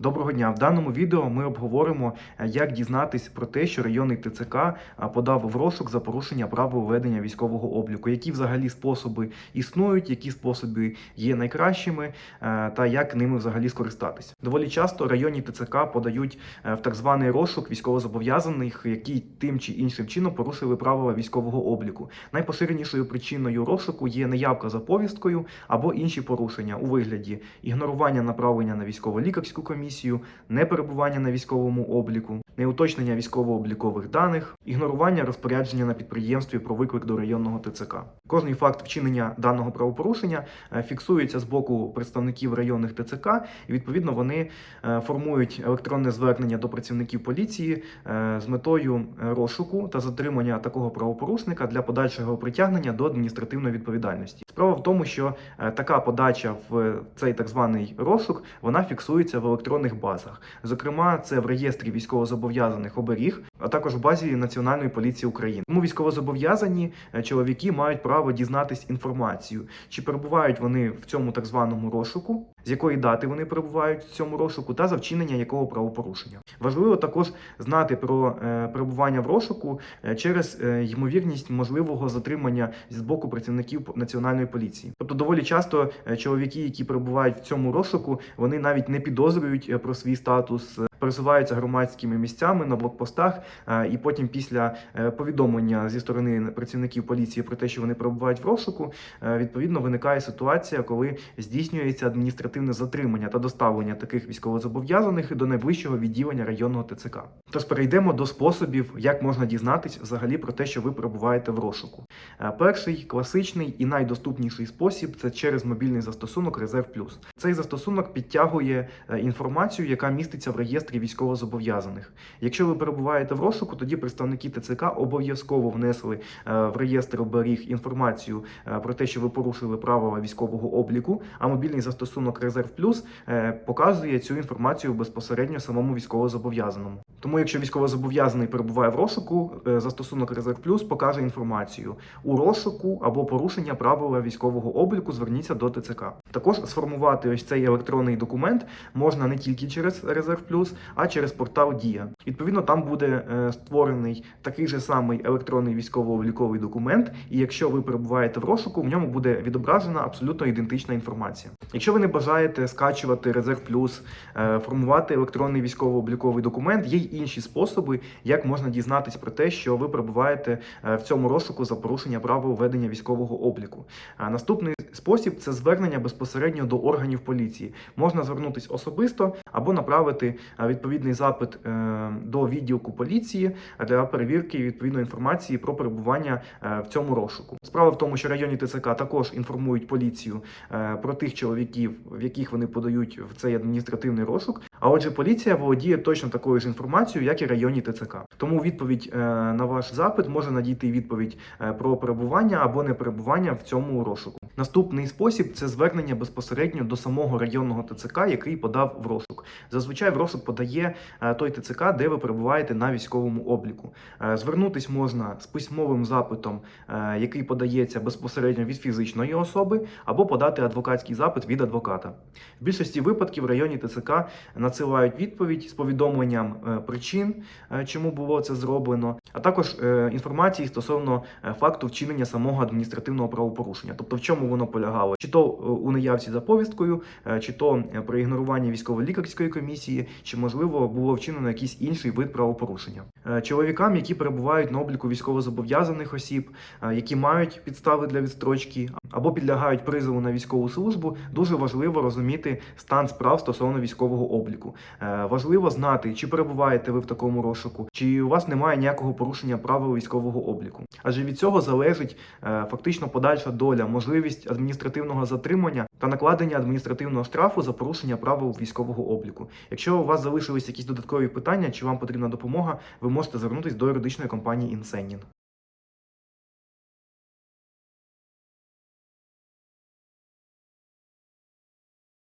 Доброго дня! В даному відео ми обговоримо, е, як дізнатись про те, що районний ТЦК подав в розшук за порушення правил ведення військового обліку. Які взагалі способи існують, які способи є найкращими, е, та як ними взагалі скористатися. Доволі часто районні ТЦК подають е, в так званий розшук військовозобов'язаних, які тим чи іншим чином порушили правила військового обліку. Найпоширенішою причиною розшуку є неявка за повісткою або інші порушення у вигляді ігнорування направлення на військово-лікарську комісію, неперебування на військовому обліку, неуточнення військово-облікових даних, ігнорування розпорядження на підприємстві про виклик до районного ТЦК. Кожний факт вчинення даного правопорушення е, фіксується з боку представників районних ТЦК, і відповідно вони е, формують електронне звернення до працівників поліції е, з метою розшуку та затримання такого правопорушника для подальшого притягнення до адміністративної відповідальності. Справа в тому, що така подача в цей так званий розшук вона фіксується в електронних базах. Зокрема, це в реєстрі військовозобов'язаних оберіг, а також в базі Національної поліції України. Тому військовозобов'язані е, чоловіки мають право дізнатись інформацію, чи перебувають вони в цьому так званому розшуку, з якої дати вони перебувають в цьому розшуку, та за вчинення якого правопорушення. Важливо також знати про е, перебування в розшуку е, через ймовірність можливого затримання з боку працівників національної поліції. Тобто, доволі часто чоловіки, які перебувають в цьому розшуку, вони навіть не підозрюють е, про свій статус. Пересуваються громадськими місцями на блокпостах, е, і потім, після е, повідомлення зі сторони працівників поліції про те, що вони перебувають в розшуку, е, відповідно виникає ситуація, коли здійснюється адміністративне затримання та доставлення таких військовозобов'язаних до найближчого відділення районного ТЦК. Тож перейдемо до способів, як можна дізнатись взагалі про те, що ви перебуваєте в розшуку. Перший класичний і найдоступніший спосіб це через мобільний застосунок Резерв Плюс. Цей застосунок підтягує інформацію, яка міститься в реєстрі військовозобов'язаних. Якщо ви перебуваєте в розшуку, тоді представники ТЦК обов'язково внесли е, в реєстр оберіг інформацію е, про те, що ви порушили правила військового обліку. А мобільний застосунок Резерв Плюс е, показує цю інформацію безпосередньо самому військовозобов'язаному. Тому, якщо військовозобов'язаний перебуває в розшуку, застосунок Резерв Плюс покаже інформацію у розшуку або порушення правила військового обліку. Зверніться до ТЦК. Також сформувати ось цей електронний документ можна не тільки через Резерв Плюс, а через портал Дія. Відповідно, там буде е, створений такий же самий електронний військово-обліковий документ. І якщо ви перебуваєте в розшуку, в ньому буде відображена абсолютно ідентична інформація. Якщо ви не бажаєте скачувати Резерв Плюс, е, формувати електронний військово-обліковий документ, є й інші способи, як можна дізнатись про те, що ви перебуваєте е, в цьому розшуку за порушення правил ведення військового обліку. Наступний спосіб це звернення безпосередньо до органів поліції. Можна звернутись особисто або направити е, відповідний запит е, до відділку поліції для перевірки відповідної інформації про перебування е, в цьому розшуку. Справа в тому, що районні ТЦК також інформують поліцію е, про тих чоловіків, в яких вони подають в цей адміністративний розшук. А отже, поліція володіє точно такою ж інформацією, як і районні ТЦК. Тому відповідь е, на ваш запит може надійти відповідь е, про перебування або не перебування в цьому розшуку. Наступний спосіб це звернення безпосередньо до самого районного ТЦК, який подав в розшук. Зазвичай в розшук подає е, той ТЦК, де ви перебуваєте на військовому обліку. Е, Звернутись можна з письмовим запитом, е, який подається безпосередньо від фізичної особи, або подати адвокатський запит від адвоката. В більшості випадків районні ТЦК надсилають відповідь з повідомленням причин, чому було це зроблено, а також інформації стосовно факту вчинення самого адміністративного правопорушення, тобто в чому воно полягало, чи то е, у наявці за повісткою, е, чи то про при ігноруванні військово-лікарської комісії, чи можливо було вчинено якийсь інший вид правопорушення. Е, Чоловікам, які перебувають на обліку військовозобов'язаних осіб, е, які мають підстави для відстрочки або підлягають призову на військову службу, дуже важливо розуміти стан справ стосовно військового обліку. Е, Важливо знати, чи перебуваєте ви в такому розшуку, чи у вас немає ніякого порушення правил військового обліку. Адже від цього залежить е, фактично подальша доля, можливість адміністративного затримання та накладення адміністративного штрафу за порушення правил військового обліку. Якщо у вас залишились якісь додаткові питання, чи вам потрібна допомога, ви можете звернутися до юридичної компанії Інсенін.